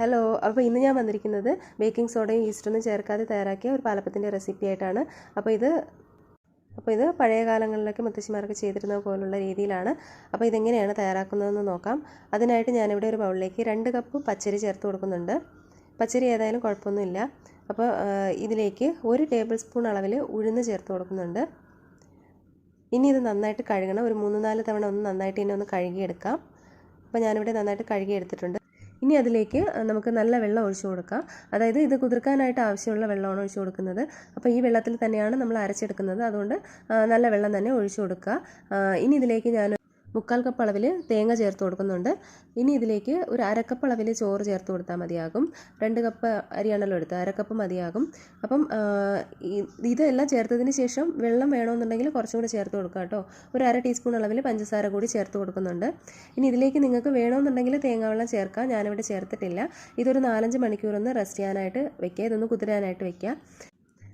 Hello അപ്പോൾ ഇന്ന് ഞാൻ വന്നിരിക്കുന്നത് ബേക്കിംഗ് സോഡയും ഈസ്റ്റൊന്നും ചേർക്കാതെ തയ്യാറാക്കിയ ഒരു പാലപ്പത്തിന്റെ റെസിപ്പി ആയിട്ടാണ്. അപ്പോൾ ഇത് അപ്പോൾ ഇത് പഴയ കാലങ്ങളിലൊക്കെ മുത്തശ്ശിമാർക്ക് ചെയ്തിരുന്ന പോലുള്ള രീതിയിലാണ്. അപ്പോൾ ഇതെങ്ങനെയാണ് തയ്യാറാക്കുന്നതെന്ന് നോക്കാം. അതിനായിട്ട് ഞാനിവിടെ ഒരു ബൗളിലേക്ക് രണ്ട് കപ്പ് പച്ചരി ചേർത്ത് കൊടുക്കുന്നുണ്ട്. പച്ചരി ഏതായാലും കുഴപ്പമൊന്നുമില്ല. അപ്പോൾ ഇതിലേക്ക് ഒരു ടേബിൾ സ്പൂൺ അളവിൽ ഉഴുന്ന് ചേർത്ത് കൊടുക്കുന്നുണ്ട്. ഇനി ഇത് നന്നായിട്ട് കഴുകണം. ഒരു മൂന്ന് നാല് തവണ ഒന്ന് നന്നായിട്ട് ഇനി ഒന്ന് കഴുകിയെടുക്കാം. അപ്പോൾ ഞാനിവിടെ നന്നായിട്ട് കഴുകി എടുത്തിട്ടുണ്ട് ഇനി അതിലേക്ക് നമുക്ക് നല്ല വെള്ളം ഒഴിച്ചു കൊടുക്കാം. അതായത് ഇത് കുതിർക്കാനായിട്ട് ആവശ്യമുള്ള വെള്ളമാണ് ഒഴിച്ചു കൊടുക്കുന്നത്. അപ്പോൾ ഈ വെള്ളത്തിൽ തന്നെയാണ് നമ്മൾ അരച്ചെടുക്കുന്നത്. അതുകൊണ്ട് നല്ല വെള്ളം തന്നെ ഒഴിച്ചു കൊടുക്കുക. ഇനി ഇതിലേക്ക് ഞാൻ മുക്കാൽ കപ്പ് അളവിൽ തേങ്ങ ചേർത്ത് കൊടുക്കുന്നുണ്ട്. ഇനി ഇതിലേക്ക് ഒരു അരക്കപ്പ് അളവിൽ ചോറ് ചേർത്ത് കൊടുത്താൽ മതിയാകും. രണ്ട് കപ്പ് അരിയാണല്ലോ എടുത്ത് അരക്കപ്പ് മതിയാകും. അപ്പം ഇതെല്ലാം ചേർത്തതിന് ശേഷം വെള്ളം വേണമെന്നുണ്ടെങ്കിൽ കുറച്ചും കൂടി ചേർത്ത് കൊടുക്കുക കേട്ടോ. ഒരു അര ടീസ്പൂൺ അളവിൽ പഞ്ചസാര കൂടി ചേർത്ത് കൊടുക്കുന്നുണ്ട്. ഇനി ഇതിലേക്ക് നിങ്ങൾക്ക് വേണമെന്നുണ്ടെങ്കിൽ തേങ്ങാവെള്ളം ചേർക്കാം. ഞാനിവിടെ ചേർത്തിട്ടില്ല. ഇതൊരു നാലഞ്ച് മണിക്കൂറൊന്ന് റെസ്റ്റ് ചെയ്യാനായിട്ട് വെക്കുക. ഇതൊന്ന് കുതിരാനായിട്ട് വെക്കുക.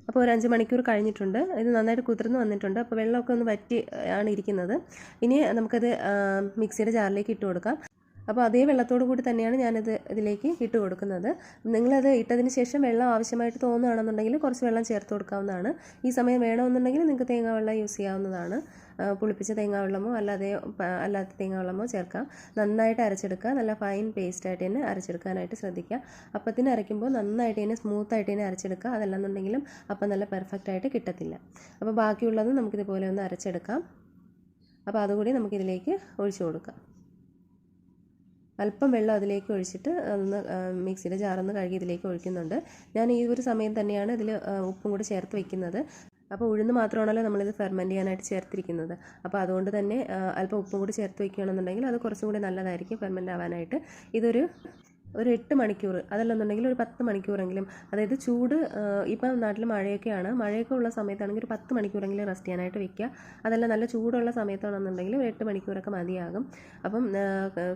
അപ്പോൾ ഒരു അഞ്ച് മണിക്കൂർ കഴിഞ്ഞിട്ടുണ്ട്. ഇത് നന്നായിട്ട് കുതിർന്ന് വന്നിട്ടുണ്ട്. അപ്പോൾ വെള്ളമൊക്കെ ഒന്ന് വറ്റി ആണ് ഇരിക്കുന്നത്. ഇനി നമുക്കത് മിക്സിയുടെ ജാറിലേക്ക് ഇട്ട് കൊടുക്കാം. അപ്പോൾ അതേ വെള്ളത്തോട് കൂടി തന്നെയാണ് ഞാനിത് ഇതിലേക്ക് ഇട്ട് കൊടുക്കുന്നത്. നിങ്ങളത് ഇട്ടതിന് ശേഷം വെള്ളം ആവശ്യമായിട്ട് തോന്നുകയാണെന്നുണ്ടെങ്കിൽ കുറച്ച് വെള്ളം ചേർത്ത് കൊടുക്കാവുന്നതാണ്. ഈ സമയം വേണമെന്നുണ്ടെങ്കിൽ നിങ്ങൾക്ക് തേങ്ങാ വെള്ളം യൂസ് ചെയ്യാവുന്നതാണ്. പുളിപ്പിച്ച തേങ്ങാ വെള്ളമോ അല്ലാതെ അല്ലാത്ത തേങ്ങാ വെള്ളമോ ചേർക്കാം. നന്നായിട്ട് അരച്ചെടുക്കുക. നല്ല ഫൈൻ പേസ്റ്റായിട്ട് തന്നെ അരച്ചെടുക്കാനായിട്ട് ശ്രദ്ധിക്കുക. അപ്പത്തിന് അരയ്ക്കുമ്പോൾ നന്നായിട്ട് തന്നെ സ്മൂത്തായിട്ട് തന്നെ അരച്ചെടുക്കുക. അതല്ലെന്നുണ്ടെങ്കിലും അപ്പം നല്ല പെർഫെക്റ്റ് ആയിട്ട് കിട്ടത്തില്ല. അപ്പോൾ ബാക്കിയുള്ളത് നമുക്കിതുപോലെ ഒന്ന് അരച്ചെടുക്കാം. അപ്പോൾ അതുകൂടി നമുക്കിതിലേക്ക് ഒഴിച്ചു കൊടുക്കാം. അല്പം വെള്ളം അതിലേക്ക് ഒഴിച്ചിട്ട് അതൊന്ന് മിക്സിയുടെ ജാറൊന്ന് കഴുകി ഇതിലേക്ക് ഒഴിക്കുന്നുണ്ട്. ഞാൻ ഈ ഒരു സമയം തന്നെയാണ് ഇതിൽ ഉപ്പും കൂടി ചേർത്ത് വെക്കുന്നത്. അപ്പോൾ ഉഴുന്ന് മാത്രമാണല്ലോ നമ്മളിത് ഫെർമെന്റ് ചെയ്യാനായിട്ട് ചേർത്തിരിക്കുന്നത്. അപ്പോൾ അതുകൊണ്ട് തന്നെ അല്പം ഉപ്പും കൂടി ചേർത്ത് വയ്ക്കുകയാണെന്നുണ്ടെങ്കിൽ അത് കുറച്ചും കൂടി നല്ലതായിരിക്കും ഫെർമെന്റ് ആവാനായിട്ട്. ഇതൊരു ഒരു എട്ട് മണിക്കൂർ അതല്ലെന്നുണ്ടെങ്കിൽ ഒരു പത്ത് മണിക്കൂറെങ്കിലും. അതായത് ചൂട് ഇപ്പം നാട്ടിൽ മഴയൊക്കെയാണ്. മഴയൊക്കെ ഉള്ള സമയത്താണെങ്കിൽ ഒരു പത്ത് മണിക്കൂറെങ്കിലും റെസ്റ്റ് ചെയ്യാനായിട്ട് വെക്കുക. അതല്ല നല്ല ചൂടുള്ള സമയത്താണെന്നുണ്ടെങ്കിൽ ഒരു എട്ട് മണിക്കൂറൊക്കെ മതിയാകും. അപ്പം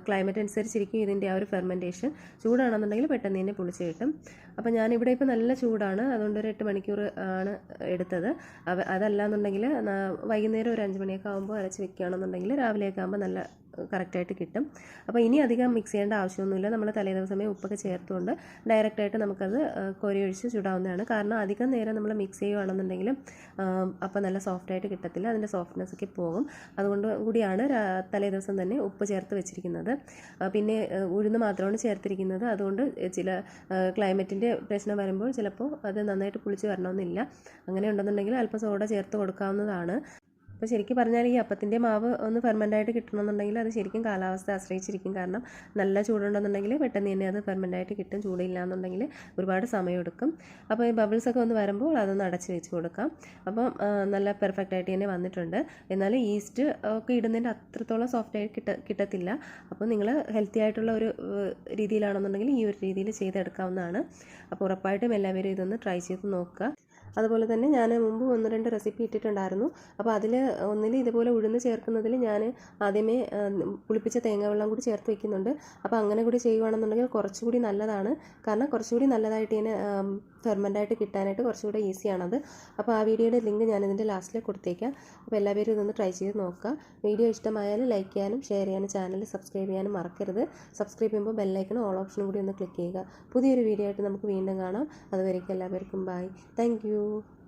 ക്ലൈമറ്റ് അനുസരിച്ചിരിക്കും ഇതിന്റെ ആ ഒരു ഫെർമെന്റേഷൻ ചൂടാണെന്നുണ്ടെങ്കിൽ പെട്ടെന്ന് തന്നെ പുളിച്ച് കിട്ടും. അപ്പം ഞാനിവിടെ ഇപ്പോൾ നല്ല ചൂടാണ്. അതുകൊണ്ട് ഒരു എട്ട് മണിക്കൂർ ആണ് എടുത്തത്. അതല്ല എന്നുണ്ടെങ്കിൽ വൈകുന്നേരം ഒരു അഞ്ച് മണിയൊക്കെ ആകുമ്പോൾ അരച്ച് വെക്കുകയാണെന്നുണ്ടെങ്കിൽ രാവിലെയൊക്കെ ആകുമ്പോൾ നല്ല കറക്റ്റായിട്ട് കിട്ടും. അപ്പോൾ ഇനി അധികം മിക്സ് ചെയ്യേണ്ട ആവശ്യമൊന്നുമില്ല. നമ്മൾ തലേ ദിവസമേ ഉപ്പൊക്കെ ചേർത്തുകൊണ്ട് ഡയറക്റ്റായിട്ട് നമുക്കത് കോരി ഒഴിച്ച് ചുടാവുന്നതാണ്. കാരണം അധികം നേരം നമ്മൾ മിക്സ് ചെയ്യുകയാണെന്നുണ്ടെങ്കിലും അപ്പോൾ നല്ല സോഫ്റ്റായിട്ട് കിട്ടത്തില്ല. അതിന്റെ സോഫ്റ്റ്നെസ് ഒക്കെ പോകും. അതുകൊണ്ട് കൂടിയാണ് തലേ ദിവസം തന്നെ ഉപ്പ് ചേർത്ത് വെച്ചിരിക്കുന്നത്. പിന്നെ ഉഴുന്ന് മാത്രമാണ് ചേർത്തിരിക്കുന്നത്. അതുകൊണ്ട് ചില ക്ലൈമറ്റിന്റെ പ്രശ്നം വരുമ്പോൾ ചിലപ്പോൾ അത് നന്നായിട്ട് പുളിച്ച് വരണമെന്നില്ല. അങ്ങനെ ഉണ്ടെന്നുണ്ടെങ്കിൽ അല്പം സോഡ ചേർത്ത് കൊടുക്കാവുന്നതാണ്. അപ്പോൾ ശരിക്കും പറഞ്ഞാൽ ഈ അപ്പത്തിന്റെ മാവ് ഒന്ന് ഫെർമെന്റായിട്ട് കിട്ടണമെന്നുണ്ടെങ്കിൽ അത് ശരിക്കും കാലാവസ്ഥ ആശ്രയിച്ചിരിക്കും. കാരണം നല്ല ചൂടുണ്ടെന്നുണ്ടെങ്കിൽ പെട്ടെന്ന് തന്നെ അത് ഫെർമെന്റായിട്ട് കിട്ടും. ചൂടില്ല എന്നുണ്ടെങ്കിൽ ഒരുപാട് സമയമെടുക്കും. അപ്പോൾ ഈ ബബിൾസ് ഒക്കെ ഒന്ന് വരുമ്പോൾ അതൊന്ന് അടച്ച് വെച്ച് കൊടുക്കാം. അപ്പോൾ നല്ല പെർഫെക്റ്റ് ആയിട്ട് തന്നെ വന്നിട്ടുണ്ട്. എന്നാൽ ഈസ്റ്റ് ഒക്കെ ഇടുന്നതിന്റെ അത്രത്തോളം സോഫ്റ്റായിട്ട് കിട്ട കിട്ടത്തില്ല. അപ്പോൾ നിങ്ങൾ ഹെൽത്തി ആയിട്ടുള്ള ഒരു രീതിയിലാണെന്നുണ്ടെങ്കിൽ ഈ ഒരു രീതിയിൽ ചെയ്തെടുക്കാവുന്നതാണ്. അപ്പോൾ ഉറപ്പായിട്ടും എല്ലാവരും ഇതൊന്ന് ട്രൈ ചെയ്ത് നോക്കുക. അതുപോലെ തന്നെ ഞാൻ മുമ്പ് ഒന്ന് രണ്ട് റെസിപ്പി ഇട്ടിട്ടുണ്ടായിരുന്നു. അപ്പോൾ അതിൽ ഒന്നിൽ ഇതുപോലെ ഉഴുന്ന് ചേർക്കുന്നതിൽ ഞാൻ ആദ്യമേ പുളിപ്പിച്ച തേങ്ങ വെള്ളം കൂടി ചേർത്ത് വയ്ക്കുന്നുണ്ട് അപ്പോൾ അങ്ങനെ കൂടി ചെയ്യുകയാണെന്നുണ്ടെങ്കിൽ കുറച്ചുകൂടി നല്ലതാണ്. കാരണം കുറച്ചുകൂടി നല്ലതായിട്ട് ഇങ്ങനെ ഫെർമന്റായിട്ട് കിട്ടാനായിട്ട് കുറച്ചുകൂടി ഈസിയാണത് അപ്പോൾ ആ വീഡിയോയുടെ ലിങ്ക് ഞാൻ ഇതിന്റെ ലാസ്റ്റിൽ കൊടുത്തേക്കാം. അപ്പോൾ എല്ലാവരും ഇതൊന്ന് ട്രൈ ചെയ്ത് നോക്കുക. വീഡിയോ ഇഷ്ടമായാൽ ലൈക്ക് ചെയ്യാനും ഷെയർ ചെയ്യാനും ചാനൽ സബ്സ്ക്രൈബ് ചെയ്യാനും മറക്കരുത്. സബ്സ്ക്രൈബ് ചെയ്യുമ്പോൾ ബെല്ലൈക്കണം ഓൾ ഓപ്ഷനും കൂടി ഒന്ന് ക്ലിക്ക് ചെയ്യുക. പുതിയൊരു വീഡിയോ ആയിട്ട് നമുക്ക് വീണ്ടും കാണാം. അതുവരേക്കും എല്ലാവർക്കും ബൈ താങ്ക് you.